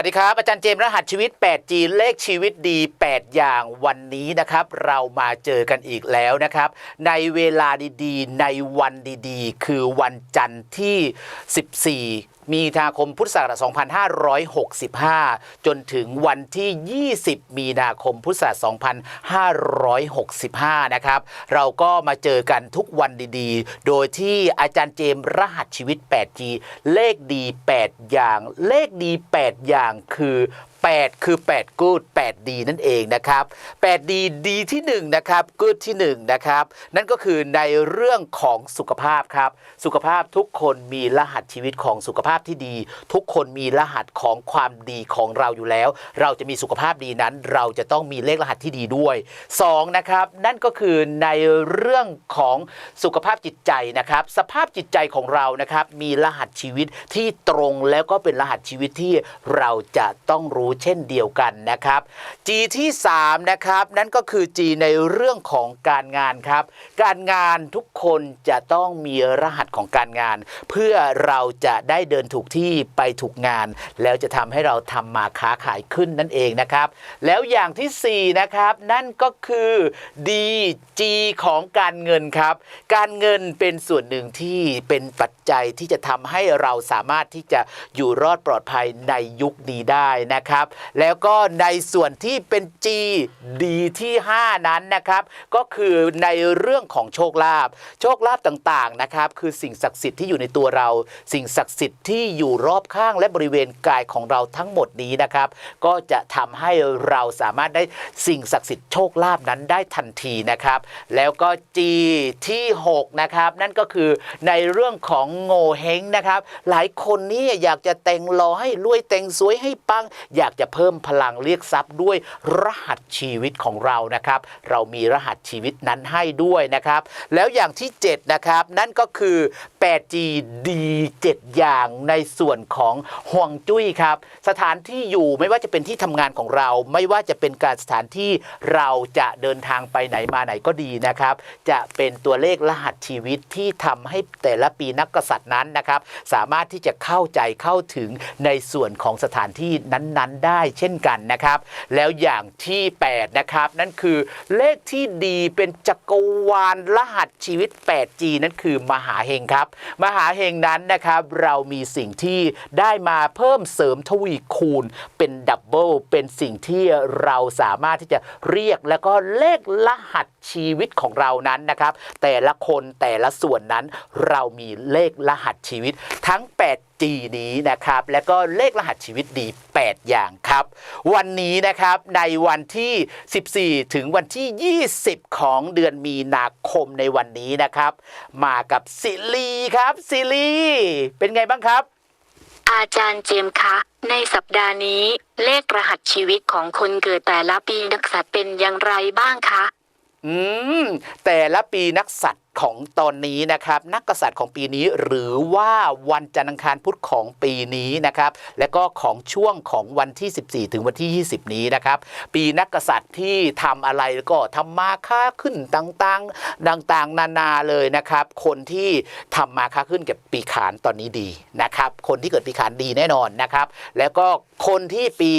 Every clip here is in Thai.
สวัสดีครับ อาจารย์เจมส์รหัสชีวิต 8G เลขชีวิตดี 8 อย่างวันนี้นะครับ เรามาเจอกันอีกแล้วนะครับ ในเวลาดีๆ ในวันดีๆ คือวันจันทร์ที่ 14 มีนาคมพุทธศักราช 2565 จนถึงวันที่ 20 มีนาคมพุทธศักราช 2565 นะครับ เราก็มาเจอกันทุกวันดีๆ โดยที่อาจารย์เจมส์รหัสชีวิต 8G เลขดี 8 อย่าง เลขดี 8 อย่างคือ 8 คือ8กูด8ดีนั่นเองนะครับ8ดีดีที่1นะครับกูดที่1นะครับนั่นก็คือในเรื่องของสุขภาพครับ สุขภาพทุกคนมีรหัสชีวิตของสุขภาพที่ดี ทุกคนมีรหัสของความดีของเราอยู่แล้ว เราจะมีสุขภาพดีนั้น เราจะต้องมีเลขรหัสที่ดีด้วย2นะครับนั่นก็คือในเรื่องของสุขภาพจิตใจนะครับ สภาพจิตใจของเรานะครับมีรหัสชีวิตที่ตรงแล้วก็เป็นรหัสชีวิตที่เราจะต้องรู้เช่นเดียวกันนะครับ G ที่3นะครับนั่นก็คือ G ในเรื่องของการงานครับ การงานทุกคนจะต้องมีรหัสของการงาน เพื่อเราจะได้เดินถูกที่ไปถูกงาน แล้วจะทำให้เราทำมาค้าขายขึ้นนั่นเองนะครับ แล้วอย่างทีสี่4 นะครับ นั่นก็คือ D G ของการเงินครับ การเงินเป็นส่วนหนึ่งที่เป็นปัจจัยที่จะทำให้เราสามารถที่จะอยู่รอดปลอดภัยในยุคนี้ได้นะครับแล้วก็ในส่วนที่เป็น G ดีที่ 5 นั้นนะครับ ก็คือในเรื่องของโชคลาภโชคลาภต่างๆนะครับ คือสิ่งศักดิ์สิทธิ์ที่อยู่ในตัวเรา สิ่งศักดิ์สิทธิ์ที่อยู่รอบข้างและบริเวณกายของเราทั้งหมดนี้นะครับ ก็จะทำให้เราสามารถได้สิ่งศักดิ์สิทธิ์โชคลาภนั้นได้ทันทีนะครับ แล้วก็ G ที่ 6 นะครับ นั่นก็คือในเรื่องของโง่เฮงนะครับ หลายคนนี่อยากจะแต่งรอให้รวยแต่งสวยให้ปัง อยากจะเพิ่มพลังเรียกทรัพย์ด้วยรหัสชีวิตของเรานะครับ เรามีรหัสชีวิตนั้นให้ด้วยนะครับ แล้วอย่างที่ 7 นะครับ นั่นก็คือ 8G ดี7อย่างในส่วนของห่วงจุ้ยครับ สถานที่อยู่ไม่ว่าจะเป็นที่ทำงานของเรา ไม่ว่าจะเป็นการสถานที่เราจะเดินทางไปไหนมาไหนก็ดีนะครับ จะเป็นตัวเลขรหัสชีวิตที่ทำให้แต่ละปีนักกษัตริย์นั้นนะครับ สามารถที่จะเข้าใจเข้าถึงในส่วนของสถานที่นั้นๆได้เช่นกันนะครับ แล้วอย่างที่ 8 นะครับ นั่นคือเลขที่ดีเป็นจักรวาลรหัสชีวิต 8G นั่นคือมหาเฮงครับ มหาเฮงนั้นนะครับเรามีสิ่งที่ได้มาเพิ่มเสริมทวีคูณเป็นดับเบิลเป็นสิ่งที่เราสามารถที่จะเรียกแล้วก็เลขรหัสชีวิตของเรานั้นนะครับ แต่ละคนแต่ละส่วนนั้นเรามีเลขรหัสชีวิตทั้ง 8G นี้นะครับ แล้วก็เลขรหัสชีวิตดี 8 อย่างครับ วันนี้นะครับในวันที่ 14 ถึงวันที่ 20 ของเดือนมีนาคมในวันนี้นะครับ มากับสิลีครับสิลีเป็นไงบ้างครับ อาจารย์เจมส์คะ ในสัปดาห์นี้ เลขรหัสชีวิตของคนเกิดแต่ละปีนักษัตริย์เป็นอย่างไรบ้างคะ อืม แต่ละปีนักสัตว์ ของตอนนี้นะครับนักกษัตริย์ของปีนี้ หรือว่าวันจันทร์อังคารพุธของปีนี้นะครับและก็ของช่วงของวันที่ 14 ถึงวันที่ 20 นี้นะครับปีนักกษัตริย์ที่ทำอะไรก็ทำมาค้าขึ้นต่างๆต่างๆ นานาเลยนะครับ คนที่ทำมาค้าขึ้นกับปีขานตอนนี้ดีนะครับคนที่เกิดปีขานดีแน่นอนนะครับ แล้วก็คนที่ปี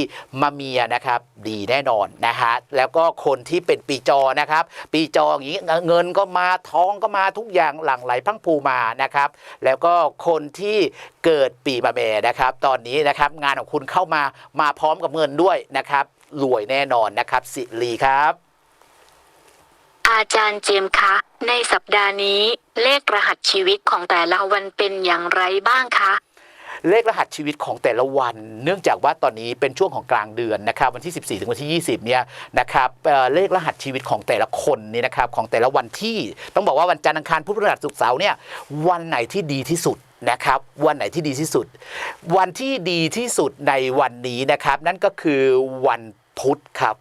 มะเมียนะครับดีแน่นอนนะฮะแล้วก็คนที่เป็นปีจอนะครับ ปีจออย่างนี้เงินก็มาทองก็มาทุกอย่างหลั่งไหลพังพูมานะครับ แล้วก็คนที่เกิดปีมะเมนะครับ ตอนนี้นะครับงานของคุณเข้ามามาพร้อมกับเงินด้วยนะครับรวยแน่นอนนะครับสิรีครับ อาจารย์เจมส์คะ ในสัปดาห์นี้ เลขรหัสชีวิตของแต่ละวันเป็นอย่างไรบ้างคะ เลขรหัสชีวิตของแต่ละวัน เนื่องจากว่าตอนนี้เป็นช่วงของกลางเดือนนะครับวันที่ 14 ถึงวันที่ 20 เนี่ยนะครับเเลขรหัสชีวิตของแต่ละคนนี่นะครับของแต่ละวันที่ต้องบอกว่าวันจันทร์อังคารพุธพฤหัสศุกร์เสาร์เนี่ยวันไหนที่ดีที่สุดนะครับวันไหนที่ดีที่สุด วันที่ดีที่สุดในวันนี้นะครับ นั่นก็คือวันพุธครับ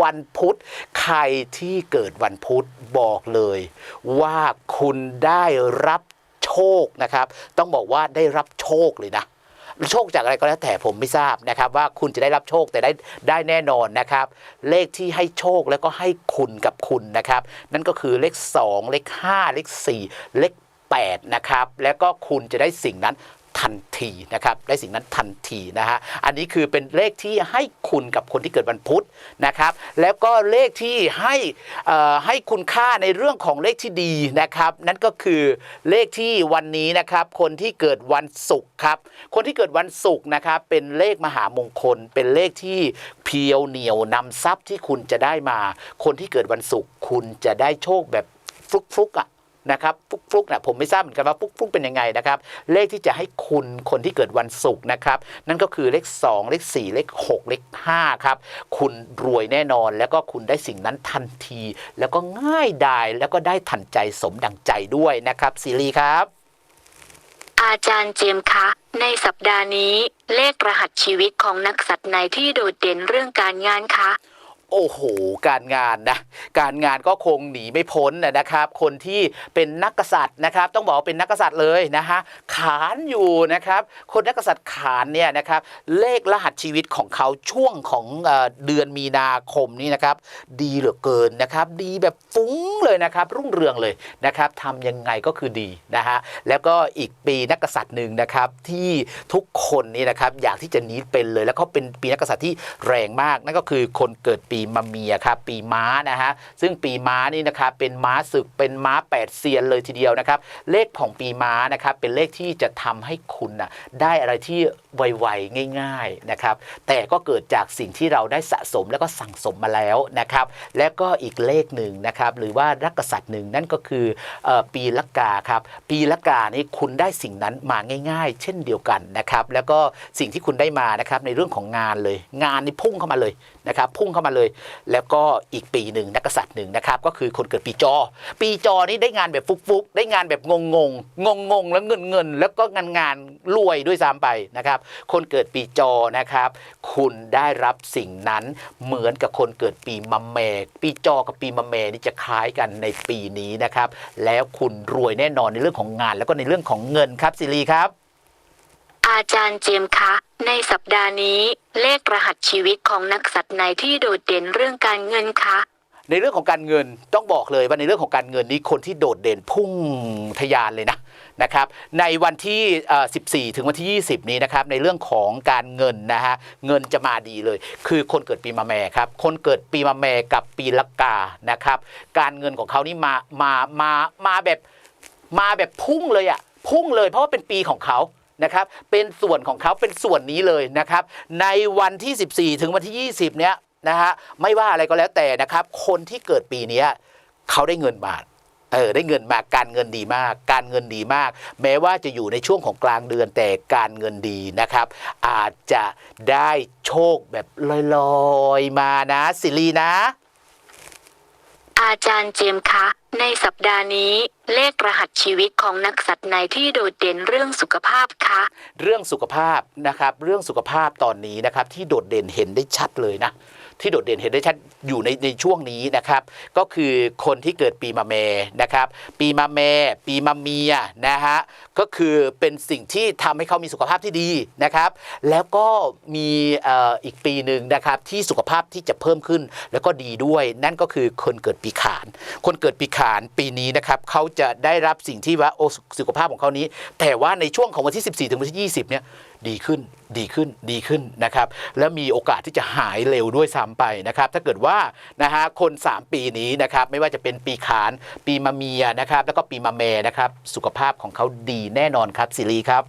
วันพุธใครที่เกิดวันพุธบอกเลย ว่าคุณได้รับ คนะครับ ต้องบอกว่าได้รับโชคเลยนะโชคจากอะไรก็แล้วแต่ผมไม่ทราบนะครับ ว่าคุณจะได้รับโชคแต่ได้ได้แน่นอนนะครับ เลขที่ให้โชคแล้วก็ให้คุณกับคุณนะครับ นั่นก็คือเลข 2 เลข 5 เลข 4 เลข8นะครับแล้วก็คุณจะได้สิ่งนั้น ทันทีนะครับได้สิ่งนั้นทันทีนะฮะอันนี้คือเป็นเลขที่ให้คุณกับคนที่เกิดวันพุธนะครับ แล้วก็เลขที่ให้ให้คุณค่าในเรื่องของเลขที่ดีนะครับ นั่นก็คือเลขที่วันนี้นะครับ คนที่เกิดวันศุกร์ครับ คนที่เกิดวันศุกร์นะครับ เป็นเลขมหามงคล เป็นเลขที่เพียวเหนียวนำทรัพย์ที่คุณจะได้มา คนที่เกิดวันศุกร์คุณจะได้โชคแบบฟลุกๆอะ นะครับฟุกฟุกๆนะผมไม่ทราบเหมือนกันว่าฟุกฟุกๆเป็นยังไงนะครับ เลขที่จะให้คุณคนที่เกิดวันศุกร์นะครับ นั่นก็คือเลข 2 เลข 4 เลข 6 เลข5ครับคุณรวยแน่นอน แล้วก็คุณได้สิ่งนั้นทันที แล้วก็ง่ายดายแล้วก็ได้ทันใจสมดังใจด้วยนะครับซีรีครับ อาจารย์เจมส์คะในสัปดาห์นี้ เลขรหัสชีวิตของนักสัตว์ไหนที่โดดเด่นเรื่องการงานคะ โอ้โห การงานนะ การงานก็คงหนีไม่พ้นนะครับ คนที่เป็นนักกษัตริย์นะครับ ต้องบอกเป็นนักกษัตริย์เลยนะฮะ ขานอยู่นะครับ คนนักกษัตริย์ขานเนี่ยนะครับ เลขรหัสชีวิตของเขาช่วงของเอเดือนมีนาคมนี้นะครับ ดีเหลือเกินนะครับ ดีแบบฟุ้งเลยนะครับ รุ่งเรืองเลยนะครับทำยังไงก็คือดีนะฮะ แล้วก็อีกปีนักกษัตริย์หนึ่งนะครับที่ทุกคนนี่นะครับอยากที่จะหนีเป็นเลย แล้วเขาเป็นปีนักกษัตริย์ที่แรงมาก นั่นก็คือคนเกิดปีีมะเมียครับปีม้านะฮะซึ่งปีม้านี่นะครับเป็นม้าศึกเป็นม้าแปดเซียนเลยทีเดียวนะครับ เลขของปีม้านะครับเป็นเลขที่จะทำให้คุณนะได้อะไรที่ไวๆง่าย ๆนะครับ แต่ก็เกิดจากสิ่งที่เราได้สะสมแล้วก็สั่งสมมาแล้วนะครับ และก็อีกเลขหนึ่งนะครับ หรือว่ารักษัตริย์หนึ่งนั่นก็คือเออปีละกาครับ ปีละกานี่คุณได้สิ่งนั้นมาง่าย ๆ เช่นเดียวกันนะครับ แล้วก็สิ่งที่คุณได้มานะครับในเรื่องของงานเลย งานนี่พุ่งเข้ามาเลย นะครับพุ่งเข้ามาเลย แล้วก็อีกปีหนึ่งนักกษัตริย์หนึ่งนะครับก็คือคนเกิดปีจอ ปีจอนี่ได้งานแบบฟุกๆ ได้งานแบบงงงงงงงแล้วเงินเงินแล้วก็งานงานรวยด้วยซ้ำไปนะครับคนเกิดปีจอนะครับคุณได้รับสิ่งนั้นเหมือนกับคนเกิดปีมะแม่ปีจอกับปีมะแม่นี่จะคล้ายกันในปีนี้นะครับแล้วคุณรวยแน่นอนในเรื่องของงาน แล้วก็ในเรื่องของเงินครับซิรีครับ อาจารย์เจมส์คะ ในสัปดาห์นี้ เลขรหัสชีวิตของนักสัตว์ไหนที่โดดเด่นเรื่องการเงินคะในเรื่องของการเงินต้องบอกเลยว่าในเรื่องของการเงินนี้คนที่โดดเด่นพุ่งทะยานเลยนะนะครับในวันที่เอ่อ14 ถึงวันที่ 20 นี้นะครับในเรื่องของการเงินนะฮะเงินจะมาดีเลย คือคนเกิดปีมะแม่ครับคนเกิดปีมะแม่กับปีละกานะครับการเงินของเขานี่มามามามาแบบมาแบบพุ่งเลยอะพุ่งเลยเพราะว่าเป็นปีของเขา นะครับ เป็นส่วนของเขาเป็นส่วนนี้เลยนะครับ ในวันที่ 14 ถึงวันที่ 20 เนี้ยนะฮะไม่ว่าอะไรก็แล้วแต่นะครับ คนที่เกิดปีเนี้ยเขาได้เงินมาทเออได้เงินมาการเงินดีมาก การเงินดีมาก แม้ว่าจะอยู่ในช่วงของกลางเดือนแต่การเงินดีนะครับ อาจจะได้โชคแบบลอยๆมานะสิลีนะ อาจารย์เจมส์คะ ในสัปดาห์นี้ เลขรหัสชีวิตของนักสัตว์ไหนที่โดดเด่นเรื่องสุขภาพคะ เรื่องสุขภาพนะครับ เรื่องสุขภาพตอนนี้นะครับที่โดดเด่นเห็นได้ชัดเลยนะ ที่โดดเด่นเห็นได้ชัดอยู่ในในช่วงนี้นะครับ ก็คือคนที่เกิดปีมะเมนะครับ ปีมะเมปีมะเมียนะฮะก็คือเป็นสิ่งที่ทำให้เขามีสุขภาพที่ดีนะครับ แล้วก็มีอีกปีหนึ่งนะครับที่สุขภาพที่จะเพิ่มขึ้นแล้วก็ดีด้วย นั่นก็คือคนเกิดปีขาน คนเกิดปีขานปีนี้นะครับเขาจะได้รับสิ่งที่ว่าโอ้สุขภาพของเขานี้ แต่ว่าในช่วงของวันที่ 14 ถึงวันที่ 20เนี่ย ดีขึ้นดีขึ้นดีขึ้นนะครับแล้วมีโอกาสที่จะหายเร็วด้วยซ้ำไปนะครับถ้าเกิดว่านะฮะคน 3 ปีนี้นะครับไม่ว่าจะเป็นปีขาน ปีมะเมียนะครับแล้วก็ปีมะแมนะครับสุขภาพของเขาดีแน่นอนครับสิรีครับ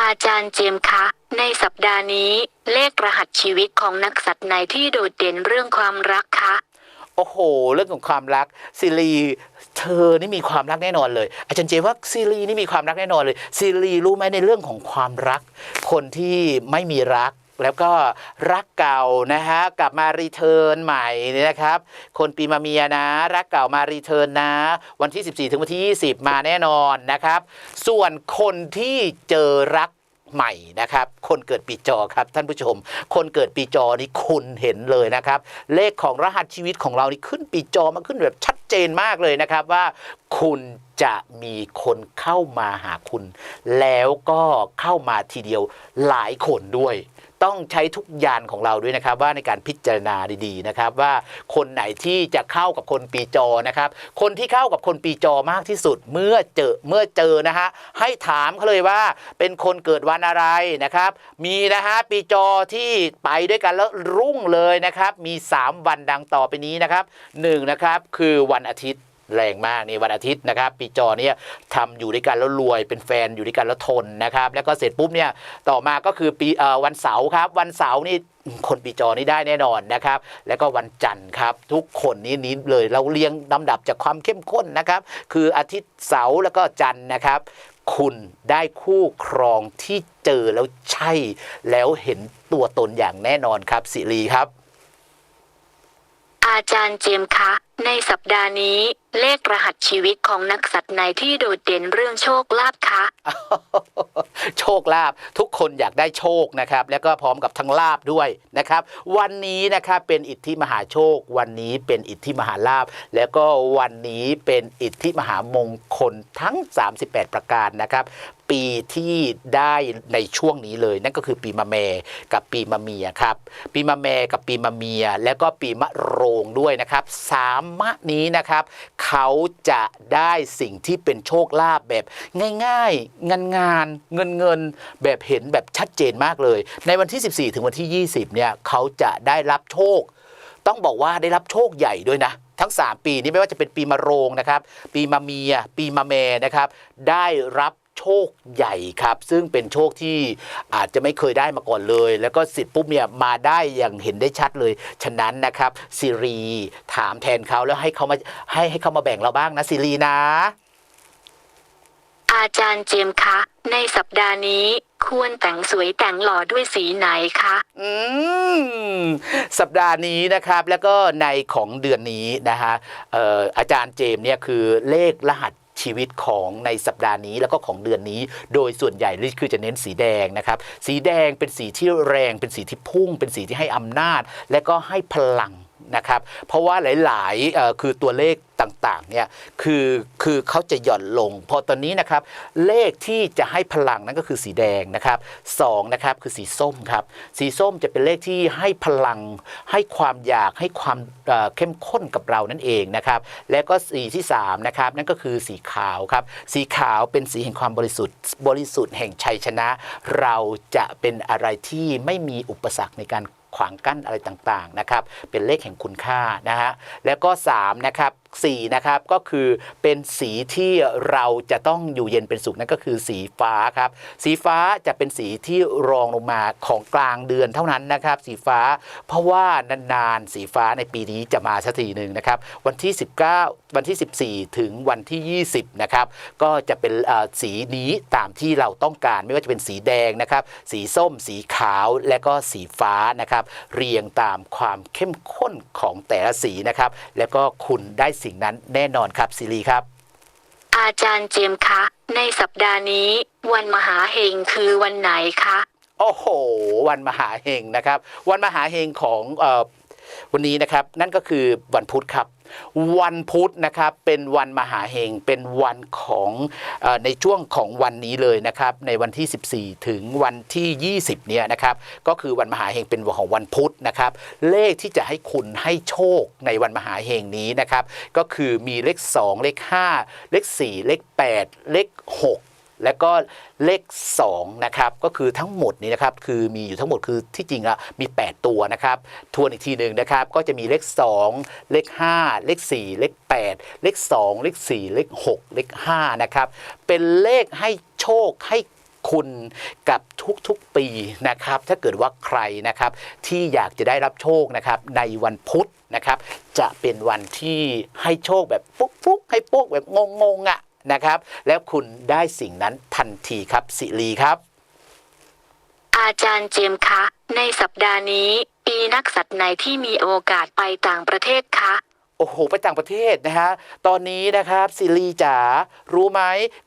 อาจารย์เจมส์คะในสัปดาห์นี้เลขรหัสชีวิตของนักสัตว์ไหนที่โดดเด่นเรื่องความรักคะโอ้โห เรื่องของความรักซีรี เธอนี่มีความรักแน่นอนเลย อาจารย์เจว่าซีรีนี่มีความรักแน่นอนเลยซีรีรู้ไหมในเรื่องของความรัก คนที่ไม่มีรักแล้วก็รักเก่านะฮะกลับมารีเทิร์นใหม่นี่นะครับ คนปีมาเมียนะ รักเก่ามารีเทิร์นนะ วันที่ 14 ถึงวันที่ 20 มาแน่นอนนะครับ ส่วนคนที่เจอรัก ใหม่นะครับ คนเกิดปีจอครับท่านผู้ชม คนเกิดปีจอนี่คุณเห็นเลยนะครับ เลขของรหัสชีวิตของเรานี่ขึ้นปีจอมันขึ้นแบบชัดเจนมากเลยนะครับว่าคุณจะมีคนเข้ามาหาคุณ แล้วก็เข้ามาทีเดียวหลายคนด้วย ต้องใช้ทุกยานของเราด้วยนะครับ ว่าในการพิจารณาดีๆนะครับ ว่าคนไหนที่จะเข้ากับคนปีจอนะครับ คนที่เข้ากับคนปีจอมากที่สุดเมื่อเจอเมื่อเจอนะฮะให้ถามเขาเลยว่าเป็นคนเกิดวันอะไรนะครับ มีนะฮะปีจอที่ไปด้วยกันแล้วรุ่งเลยนะครับ มี 3 วันดังต่อไปนี้นะครับหนึ่งนะครับคือวันอาทิตย์ แรงมากนี่วันอาทิตย์นะครับ ปีจอเนี่ยทำอยู่ด้วยกันแล้วรวยเป็นแฟนอยู่ด้วยกันแล้วทนนะครับ แล้วก็เสร็จปุ๊บเนี่ยต่อมาก็คือปีเอ่อวันเสาร์ครับ วันเสาร์นี่คนปีจอนี่ได้แน่นอนนะครับ แล้วก็วันจันทร์ครับ ทุกคนนี้นี้เลยเราเรียงลำดับจากความเข้มข้นนะครับ คืออาทิตย์เสาร์แล้วก็จันทร์นะครับ คุณได้คู่ครองที่เจอแล้วใช่ แล้วเห็นตัวตนอย่างแน่นอนครับสิรีครับ อาจารย์เจมส์คะ ในสัปดาห์นี้ เลขรหัสชีวิตของนักสัตว์ในที่โดดเด่นเรื่องโชคลาภคะ โชคลาภทุกคนอยากได้โชคนะครับ แล้วก็พร้อมกับทั้งลาบด้วยนะครับ วันนี้นะครับเป็นอิทธิมหาโชค วันนี้เป็นอิทธิมหาลาภแล้วก็วันนี้เป็นอิทธิมหามงคลทั้ง 38 ประการนะครับ ปีที่ได้ในช่วงนี้เลย นั่นก็คือปีมะแมกับปีมะเมียครับ ปีมะแมกับปีมะเมีย แล้วก็ปีมะโรงด้วยนะครับสามมะนี้นะครับ เขาจะได้สิ่งที่เป็นโชคลาภแบบง่ายๆงานงานเงินเงินๆแบบเห็นแบบชัดเจนมากเลย ในวันที่ 14 ถึงวันที่ 20เนี่ยเขาจะได้รับโชค ต้องบอกว่าได้รับโชคใหญ่ด้วยนะทั้ง 3 ปีนี้ไม่ว่าจะเป็นปีมะโรงนะครับ ปีมะเมีย ปีมะแมนะครับ ได้รับ โชคใหญ่ครับ ซึ่งเป็นโชคที่อาจจะไม่เคยได้มาก่อนเลย แล้วก็สิทธิ์ปุ๊บเนี่ยมาได้อย่างเห็นได้ชัดเลย ฉะนั้นนะครับซีรีถามแทนเขาแล้วให้เขามาให้ให้เขามาแบ่งเราบ้างนะซีรีนะ อาจารย์เจมส์คะ ในสัปดาห์นี้ควรแต่งสวยแต่งหล่อด้วยสีไหนคะ อืม สัปดาห์นี้นะครับ แล้วก็ในของเดือนนี้นะฮะเอ่ออาจารย์เจมส์เนี่ยคือเลขรหัส ชีวิตของในสัปดาห์นี้แล้วก็ของเดือนนี้ โดยส่วนใหญ่ลิคือจะเน้นสีแดงนะครับ สีแดงเป็นสีที่แรง เป็นสีที่พุ่ง เป็นสีที่ให้อำนาจ และก็ให้พลัง นะครับ เพราะว่าหลายๆคือตัวเลขต่างๆเนี่ยคือคือเขาจะหย่อนลง พอตอนนี้นะครับเลขที่จะให้พลังนั่นก็คือสีแดงนะครับสองนะครับคือสีส้มครับสีส้มจะเป็นเลขที่ให้พลัง ให้ความอยากให้ความเเข้มข้นกับเรานั่นเองนะครับแล้วก็สีที่3นะครับนั่นก็คือสีขาวครับสีขาวเป็นสีแห่งความบริสุทธิ์บริสุทธิ์แห่งชัยชนะ เราจะเป็นอะไรที่ไม่มีอุปสรรคในการ ขวางกั้นอะไรต่างๆนะครับเป็นเลขแห่งคุณค่านะฮะแล้วก็3นะครับ 4นะครับก็คือเป็นสีที่เราจะต้องอยู่เย็นเป็นสุขนั่นก็คือสีฟ้าครับ สีฟ้าจะเป็นสีที่รองลงมาของกลางเดือนเท่านั้นนะครับ สีฟ้าเพราะว่านานๆสีฟ้าในปีนี้จะมาสักทีหนึ่งนะครับ วันที่ 19 วันที่ 14 ถึงวันที่ 20นะครับก็จะเป็นสีนี้ตามที่เราต้องการไม่ว่าจะเป็นสีแดงนะครับ สีส้ม สีขาวและก็สีฟ้านะครับ เรียงตามความเข้มข้นของแต่ละสีนะครับ แล้วก็คุณได้สงนั้นแน่นอนครับซีรีครับ อาจารย์เจมส์คะ ในสัปดาห์นี้ วันมหาเฮงคือวันไหนคะ โอ้โห วันมหาเฮงนะครับ วันมหาเฮงของเออวันนี้นะครับ นั่นก็คือวันพุธครับ วันพุธนะครับเป็นวันมหาเฮงเป็นวันของออในช่วงของวันนี้เลยนะครับในวันที่ 14 ถึงวันที่ 20เนี่ยนะครับก็คือวันมหาเฮงเป็นวันของวันพุธนะครับเลขที่จะให้คุณให้โชคในวันมหาเฮงนี้นะครับก็คือมีเลข 2 เลข 5 เลข 4 เลข 8 เลข 6 แล้วก็เลข2นะครับก็คือทั้งหมดนี้นะครับคือมีอยู่ทั้งหมดคือที่จริงอะมี 8 ตัวนะครับทวนอีกทีหนึ่งนะครับก็จะมีเลข 2 เลข 5 เลข 4 เลข 8 เลข 2 เลข 4 เลข 6 เลข5นะครับเป็นเลขให้โชคให้คุณกับทุกๆปีนะครับ ถ้าเกิดว่าใครนะครับที่อยากจะได้รับโชคนะครับในวันพุธนะครับ จะเป็นวันที่ให้โชคแบบปุ๊กๆให้โป๊กแบบงงๆอะ นะครับ แล้วคุณได้สิ่งนั้นทันทีครับสิรีครับ อาจารย์เจมส์คะ ในสัปดาห์นี้ปีนักสัตว์ไหนที่มีโอกาสไปต่างประเทศคะ โอ้โห ไปต่างประเทศนะฮะ ตอนนี้นะครับซิลีจ๋ารู้ไหม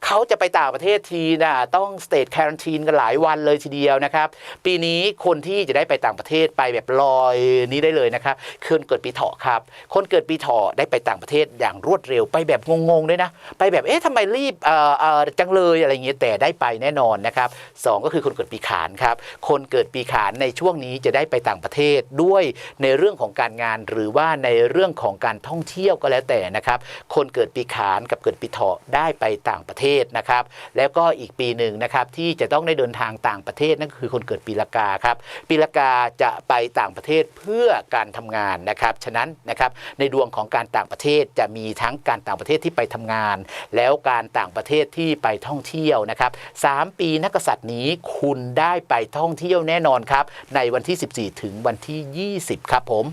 เขาจะไปต่างประเทศทีนะต้องสเตท a r ร n น i นกันหลายวันเลยทีเดียวนะครับ ปีนี้คนที่จะได้ไปต่างประเทศไปแบบลอยนี้ได้เลยนะครับคนเกิดปีเถาะครับ คนเกิดปีเถาะได้ไปต่างประเทศอย่างรวดเร็วไปแบบงงๆด้วยนะ ไปแบบเอ๊ะทำไมรีบเอ่อเอ่อจังเลยอะไรเงี้ยแต่ได้ไปแน่นอนนะครับสองก็คือคนเกิดปีขานครับ คนเกิดปีขานในช่วงนี้จะได้ไปต่างประเทศด้วยในเรื่องของการงานหรือว่าในเรื่องของการท่องเที่ยวก็แล้วแต่นะครับคนเกิดปีขานกับเกิดปีเถาะได้ไปต่างประเทศนะครับ แล้วก็อีกปีหนึ่งนะครับที่จะต้องได้เดินทางต่างประเทศนั่นคือคนเกิดปีละกาครับปีละกาจะไปต่างประเทศเพื่อการทำงานนะครับฉะนั้นนะครับในดวงของการต่างประเทศจะมีทั้งการต่างประเทศที่ไปทำงาน แล้วการต่างประเทศที่ไปท่องเที่ยวนะครับสามปีนักกษัตริย์นี้คุณได้ไปท่องเที่ยวแน่นอนครับ ในวันที่ 14 ถึงวันที่ 20 ครับผม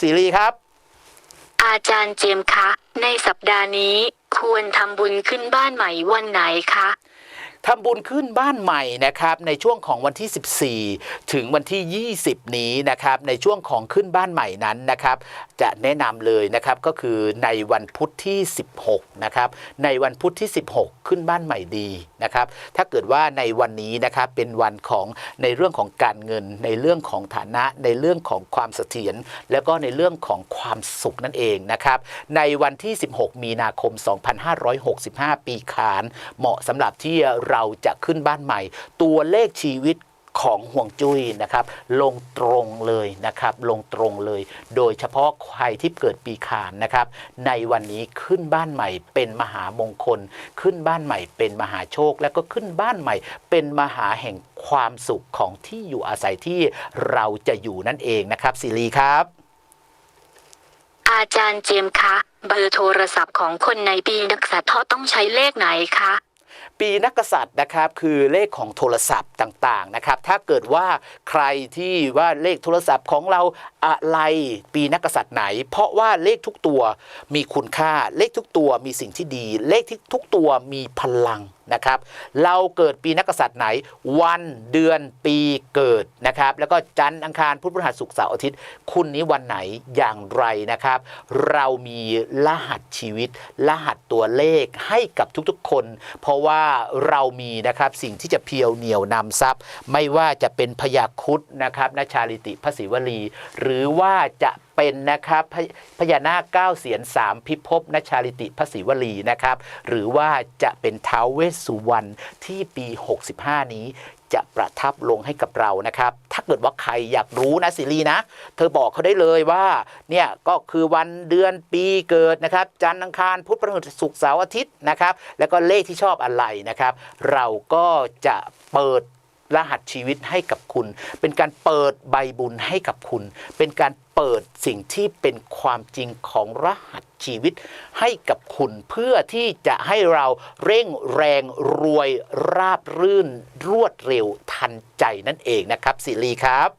ซีรีครับ อาจารย์เจมส์คะ ในสัปดาห์นี้ควรทำบุญขึ้นบ้านใหม่วันไหนคะทำบุญขึ้นบ้านใหม่นะครับในช่วงของวันที่ 14 ถึงวันที่ 20 นี้นะครับในช่วงของขึ้นบ้านใหม่นั้นนะครับจะแนะนำเลยนะครับก็คือในวันพุธที่ 16 นะครับในวันพุธที่ 16 ขึ้นบ้านใหม่ดีนะครับ ถ้าเกิดว่าในวันนี้นะครับเป็นวันของในเรื่องของการเงิน ในเรื่องของฐานะ ในเรื่องของความเสถียรแล้วก็ในเรื่องของความสุขนั่นเองนะครับ ในวันที่ 16 มีนาคม 2565 ปีขาน เหมาะสำหรับที่เราจะขึ้นบ้านใหม่ ตัวเลขชีวิต ของห่วงจุ้ยนะครับ ลงตรงเลยนะครับ ลงตรงเลย โดยเฉพาะใครที่เกิดปีขานนะครับ ในวันนี้ขึ้นบ้านใหม่เป็นมหามงคล ขึ้นบ้านใหม่เป็นมหาโชค แล้วก็ขึ้นบ้านใหม่ เป็นมหาแห่งความสุขของที่อยู่อาศัยที่เราจะอยู่นั่นเองนะครับสิรีครับ อาจารย์เจมส์คะ เบอร์โทรศัพท์ของคนในปีนักษัตริย์ต้องใช้เลขไหนคะ ปีนักกษัตริย์นะครับคือเลขของโทรศัพท์ต่างๆนะครับถ้าเกิดว่าใครที่ว่าเลขโทรศัพท์ของเรา อะไรปีนักกษัตริย์ไหน เพราะว่าเลขทุกตัวมีคุณค่าเลขทุกตัวมีสิ่งที่ดี เลขที่ทุกตัวมีพลังนะครับเราเกิดปีนักกษัตริย์ไหน วันเดือนปีเกิดนะครับแล้วก็จันทร์อังคารพุธพฤหัสศุกร์เสาร์อาทิตย์ คุณนี้วันไหนอย่างไรนะครับ เรามีรหัสชีวิต รหัสตัวเลขให้กับทุกๆคน เพราะว่าเรามีนะครับสิ่งที่จะเพียวเหนียวนำทรัพย์ ไม่ว่าจะเป็นพยาคุดนะครับนชาลิติพระศิวลีหรือือว่าจะเป็นนะครับพญพญานาคเก้าเสียนสามพิภพนชาลิติพระศิวลีนะครับ หรือว่าจะเป็นท้าวเวสสุวรรณที่ปี 65 นี้จะประทับลงให้กับเรานะครับ ถ้าเกิดว่าใครอยากรู้นะสิรีนะ เธอบอกเขาได้เลยว่า เนี่ยก็คือวันเดือนปีเกิดนะครับ จันทร์อังคารพุธพฤหัสศุกร์เสาร์อาทิตย์นะครับ แล้วก็เลขที่ชอบอะไรนะครับ เราก็จะเปิด รหัสชีวิตให้กับคุณ เป็นการเปิดใบบุญให้กับคุณ เป็นการเปิดสิ่งที่เป็นความจริงของรหัสชีวิตให้กับคุณ เพื่อที่จะให้เราเร่งแรงรวยราบรื่น รวดเร็วทันใจนั่นเองนะครับสิรีครับ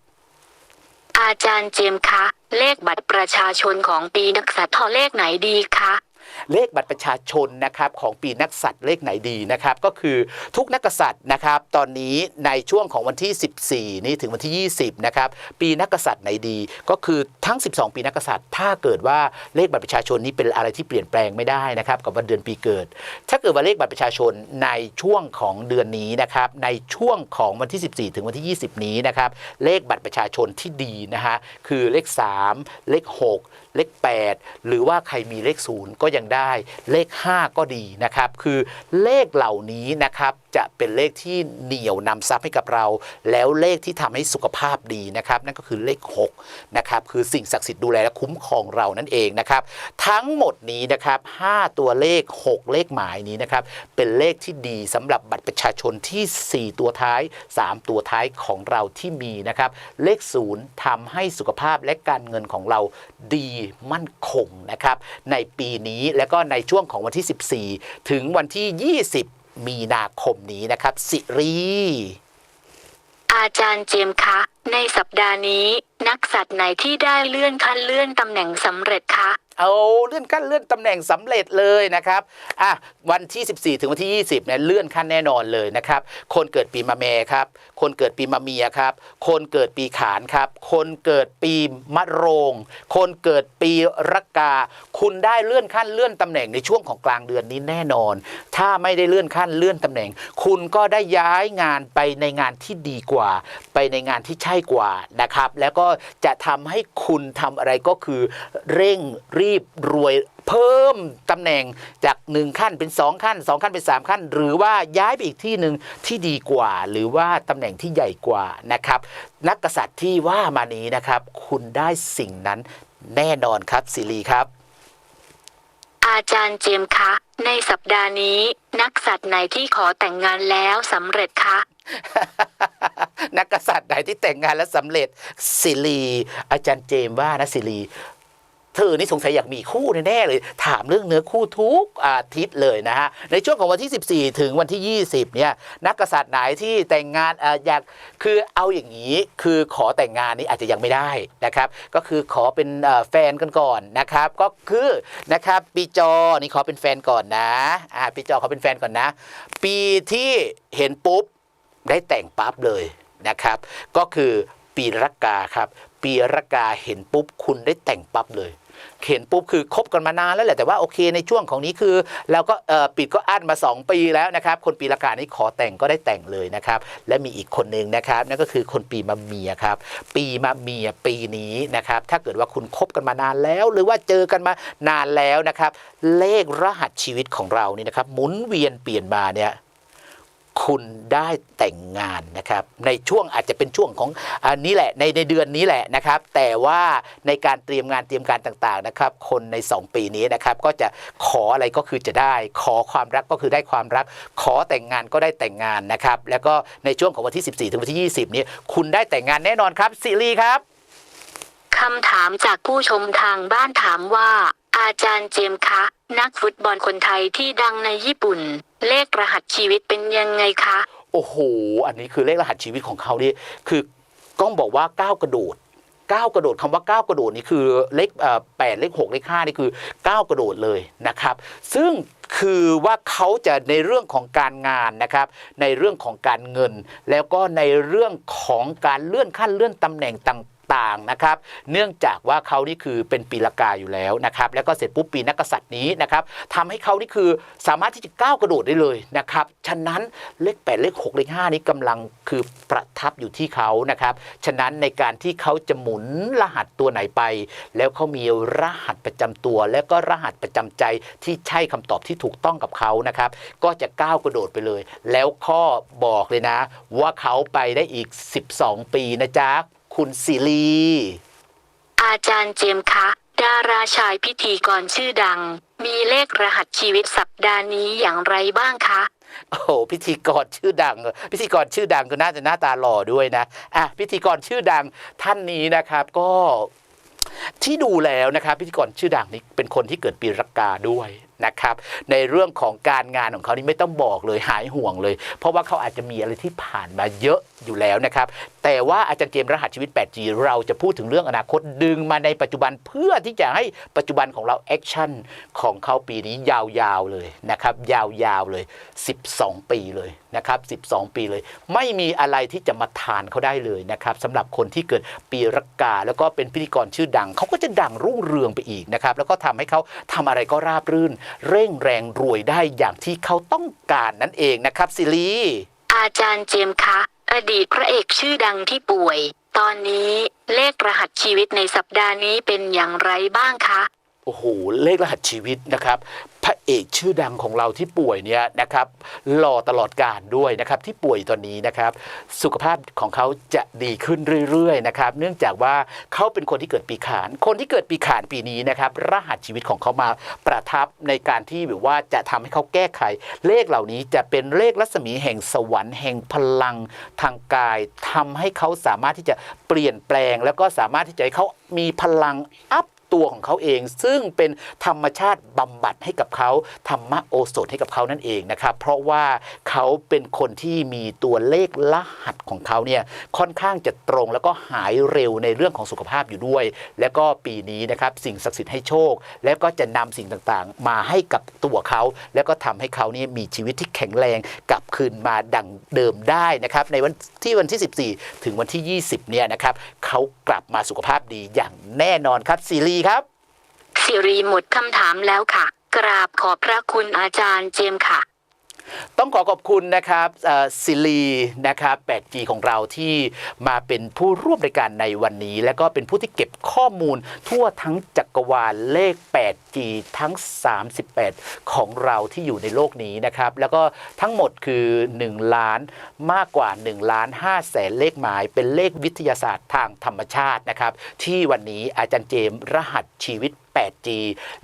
อาจารย์เจมส์คะ เลขบัตรประชาชนของปีนักษัตริย์เลขไหนดีคะ เลขบัตรประชาชนนะครับของปีนักษัตริย์เลขไหนดีนะครับก็คือทุกนักษัตริย์นะครับตอนนี้ในช่วงของวันที่ 14 นี้ถึงวันที่ 20นะครับปีนักษัตริย์ไหนดีก็คือทั้ง 12 ปีนักกษัตริย์ ถ้าเกิดว่าเลขบัตรประชาชนนี้เป็นอะไรที่เปลี่ยนแปลงไม่ได้นะครับกับวันเดือนปีเกิด ถ้าเกิดว่าเลขบัตรประชาชนในช่วงของเดือนนี้นะครับในช่วงของวันที่ 14 ถึงวันที่ 20 นี้นะครับเลขบัตรประชาชนที่ดีนะฮะคือเลข 3 เลข 6เลข 8 หรือว่าใครมีเลข 0 ก็ยังได้เลข 5 ก็ดีนะครับ คือเลขเหล่านี้นะครับจะเป็นเลขที่เหนี่ยวนำทรัพย์ให้กับเรา แล้วเลขที่ทำให้สุขภาพดีนะครับ นั่นก็คือเลข6นะครับคือสิ่งศักดิ์สิทธิ์ดูแลและคุ้มครองเรานั่นเองนะครับ ทั้งหมดนี้นะครับ 5 ตัวเลข 6 เลขหมายนี้นะครับ เป็นเลขที่ดีสำหรับบัตรประชาชนที่ 4 ตัวท้าย 3 ตัวท้ายของเราที่มีนะครับ เลข 0ทำให้สุขภาพและการเงินของเราดีมั่นคงนะครับในปีนี้และก็ในช่วงของวันที่ 14 ถึงวันที่ 20 มีนาคมนี้นะครับ สิรีอาจารย์เจมส์คะ ในสัปดาห์นี้ นักสัตว์ไหนที่ได้เลื่อนขั้นเลื่อนตำแหน่งสำเร็จคะ เอาเลื่อนขั้นเลื่อนตำแหน่งสำเร็จเลยนะครับอะวันที่ 14 ถึงวันที่ 20เนี่ยเลื่อนขั้นแน่นอนเลยนะครับ คนเกิดปีมะแม่ครับ คนเกิดปีมะเมียครับ คนเกิดปีขานครับ คนเกิดปีมะโรง คนเกิดปีรักกา คุณได้เลื่อนขั้นเลื่อนตำแหน่งในช่วงของกลางเดือนนี้แน่นอน ถ้าไม่ได้เลื่อนขั้นเลื่อนตำแหน่ง คุณก็ได้ย้ายงานไปในงานที่ดีกว่า ไปในงานที่ใช่กว่านะครับ แล้วก็จะทำให้คุณทำอะไรก็คือเร่งรีบรวยเพิ่มตำแหน่งจาก 1 ขั้นเป็น 2 ขั้น 2 ขั้นเป็น 3 ขั้น หรือว่าย้ายไปอีกที่หนึ่งที่ดีกว่า หรือว่าตำแหน่งที่ใหญ่กว่านะครับ นักกษัตริย์ที่ว่ามานี้นะครับ คุณได้สิ่งนั้นแน่นอนครับสิรีครับ อาจารย์เจมส์คะ ในสัปดาห์นี้ นักสัตว์ไหนที่ขอแต่งงานแล้วสำเร็จคะนักกษัตริย์ไหนที่แต่งงานแล้วสำเร็จสิรีอาจารย์เจมส์ว่านะสิรี เธอนี่สงสัยอยากมีคู่แน่ๆเลย ถามเรื่องเนื้อคู่ทุกอาทิตย์เลยนะฮะในช่วงของวันที่ 14 ถึงวันที่ 20เนี่ยนักกษัตริย์ไหนที่แต่งงานออยากคือเอาอย่างนี้คือขอแต่งงานนี่อาจจะยังไม่ได้นะครับก็คือขอเป็นแฟนกันก่อนนะครับก็คือนะครับปีจอนี่ขอเป็นแฟนก่อนนะอ่าปีจอขอเป็นแฟนก่อนนะ ปีที่เห็นปุ๊บได้แต่งปั๊บเลยนะครับ ก็คือปีรักกาครับ ปีรักกาเห็นปุ๊บคุณได้แต่งปั๊บเลย เห็นปุ๊บคือคบกันมานานแล้วแหละแต่ว่าโอเคในช่วงของนี้คือเราก็ปิดก็อั้นมา 2 ปีแล้วนะครับคนปีละกานี่ขอแต่งก็ได้แต่งเลยนะครับและมีอีกคนหนึ่งนะครับนั่นก็คือคนปีมะเมียครับปีมะเมียปีนี้นะครับถ้าเกิดว่าคุณคบกันมานานแล้ว หรือว่าเจอกันมานานแล้วนะครับเลขรหัสชีวิตของเรานี่นะครับหมุนเวียนเปลี่ยนมาเนี่ย คุณได้แต่งงานนะครับ ในช่วงอาจจะเป็นช่วงของอันนี้แหละในในเดือนนี้แหละนะครับ แต่ว่าในการเตรียมงานเตรียมการต่างๆนะครับ คนใน 2 ปีนี้นะครับ ก็จะขออะไรก็คือจะได้ ขอความรักก็คือได้ความรัก ขอแต่งงานก็ได้แต่งงานนะครับ แล้วก็ในช่วงของวันที่ 14 ถึงวันที่ 20 นี้ คุณได้แต่งงานแน่นอนครับสิรีครับคำถามจากผู้ชมทางบ้านถามว่า อาจารย์เจมส์คะ นักฟุตบอลคนไทยที่ดังในญี่ปุ่น เลขรหัสชีวิตเป็นยังไงคะ โอ้โห อันนี้คือเลขรหัสชีวิตของเขานี่คือต้องบอกว่าก้าวกระโดดก้าวกระโดดคำว่าก้าวกระโดดนี่คือเลขแปดเลขหกเลขห้านี่คือก้าวกระโดดเลยนะครับ ซึ่งคือว่าเขาจะในเรื่องของการงานนะครับ ในเรื่องของการเงิน แล้วก็ในเรื่องของการเลื่อนขั้นเลื่อนตำแหน่งต่าง ๆนะครับ เนื่องจากว่าเขานี่คือเป็นปีละกาอยู่แล้วนะครับ แล้วก็เสร็จปุ๊บปีนักกษัตริย์นี้นะครับทำให้เขานี่คือสามารถที่จะก้าวกระโดดได้เลยนะครับ ฉะนั้นเลข 8 เลข 6 เลข 5 นี้กำลังคือประทับอยู่ที่เขานะครับ ฉะนั้นในการที่เขาจะหมุนรหัสตัวไหนไป แล้วเขามีรหัสประจำตัว แล้วก็รหัสประจำใจที่ใช่คำตอบที่ถูกต้องกับเขานะครับ ก็จะก้าวกระโดดไปเลย แล้วข้อบอกเลยนะ ว่าเขาไปได้อีก 12 ปีนะจ๊ะ คุณสิรีอาจารย์เจมส์คะ ดาราชายพิธีกรชื่อดัง มีเลขรหัสชีวิตสัปดาห์นี้อย่างไรบ้างคะ โอ้โหพิธีกรชื่อดัง พิธีกรชื่อดังก็น่าจะหน้าตาหล่อด้วยนะอะพิธีกรชื่อดังท่านนี้นะครับก็ที่ดูแล้วนะครับพิธีกรชื่อดังนี้เป็นคนที่เกิดปีรากาด้วย นะครับ ในเรื่องของการงานของเขานี่ไม่ต้องบอกเลยหายห่วงเลย เพราะว่าเขาอาจจะมีอะไรที่ผ่านมาเยอะอยู่แล้วนะครับ แต่ว่าอาจารย์เจมส์รหัสชีวิต 8G เราจะพูดถึงเรื่องอนาคตดึงมาในปัจจุบันเพื่อที่จะให้ปัจจุบันของเราแอคชั่นของเขาปีนี้ยาวๆเลยนะครับ ยาวๆเลย 12 ปีเลยนะครับ 12 ปีเลย ไม่มีอะไรที่จะมาทานเขาได้เลยนะครับสำหรับคนที่เกิดปีรากา แล้วก็เป็นพิธีกรชื่อดัง เขาก็จะดังรุ่งเรืองไปอีกนะครับ แล้วก็ทำให้เขาทำอะไรก็ราบรื่นเร่งแรงรวยได้อย่างที่เขาต้องการนั่นเองนะครับซิลีอาจารย์เจมส์คะ อดีตพระเอกชื่อดังที่ป่วย ตอนนี้เลขรหัสชีวิตในสัปดาห์นี้เป็นอย่างไรบ้างคะ โอ้โห เลขรหัสชีวิตนะครับ พระ เอกชื่อดังของเราที่ป่วยเนี่ยนะครับหล่อตลอดการด้วยนะครับที่ป่วยตอนนี้นะครับ สุขภาพของเขาจะดีขึ้นเรื่อยๆนะครับเนื่องจากว่าเขาเป็นคนที่เกิดปีขาน คนที่เกิดปีขานปีนี้นะครับรหัสชีวิตของเขามาประทับในการที่แบบว่าจะทำให้เขาแก้ไข เลขเหล่านี้จะเป็นเลขรัศมีแห่งสวรรค์แห่งพลังทางกายทำให้เขาสามารถที่จะเปลี่ยนแปลง แล้วก็สามารถที่จะให้เขามีพลังอัพ ตัวของเขาเอง ซึ่งเป็นธรรมชาติบำบัดให้กับเขาธรรมะโอสถให้กับเขานั่นเองนะครับ เพราะว่าเขาเป็นคนที่มีตัวเลขรหัสของเขาเนี่ยค่อนข้างจะตรงแล้วก็หายเร็วในเรื่องของสุขภาพอยู่ด้วย แล้วก็ปีนี้นะครับสิ่งศักดิ์สิทธิ์ให้โชค แล้วก็จะนำสิ่งต่างๆ มาให้กับตัวเขา แล้วก็ทำให้เขานี่มีชีวิตที่แข็งแรงกับคืนมาดังเดิมได้นะครับในวันที่วันที่ 14 ถึงวันที่ 20 เนี่ยนะครับเขากลับมาสุขภาพดีอย่างแน่นอนครับซีรีครับสิรีหมดคำถามแล้วค่ะ กราบขอบพระคุณอาจารย์เจมส์ค่ะ ต้องขอขอบคุณนะครับซิลีนะครับ 8G ของเราที่มาเป็นผู้ร่วมในการในวันนี้ และก็เป็นผู้ที่เก็บข้อมูลทั่วทั้งจักรวาลเลข 8G ทั้ง 38 ของเราที่อยู่ในโลกนี้นะครับ แล้วก็ทั้งหมดคือ 1 ล้านมากกว่า 1 ล้าน5แสนเลขหมาย เป็นเลขวิทยาศาสตร์ทางธรรมชาตินะครับ ที่วันนี้อาจารย์เจมส์รหัสชีวิต 8G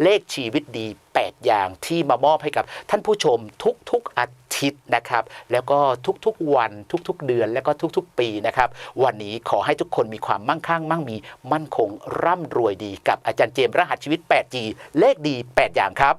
เลขชีวิตดี 8 อย่างที่มามอบให้กับท่านผู้ชมทุกๆอาทิตย์นะครับ แล้วก็ทุกๆวันทุกๆเดือน แล้วก็ทุกๆ ปีนะครับ วันนี้ขอให้ทุกคนมีความมั่งคั่ง มั่งมีมั่นคงร่ำรวยดีกับอาจารย์เจมส์รหัสชีวิต 8G เลขดี 8 อย่างครับ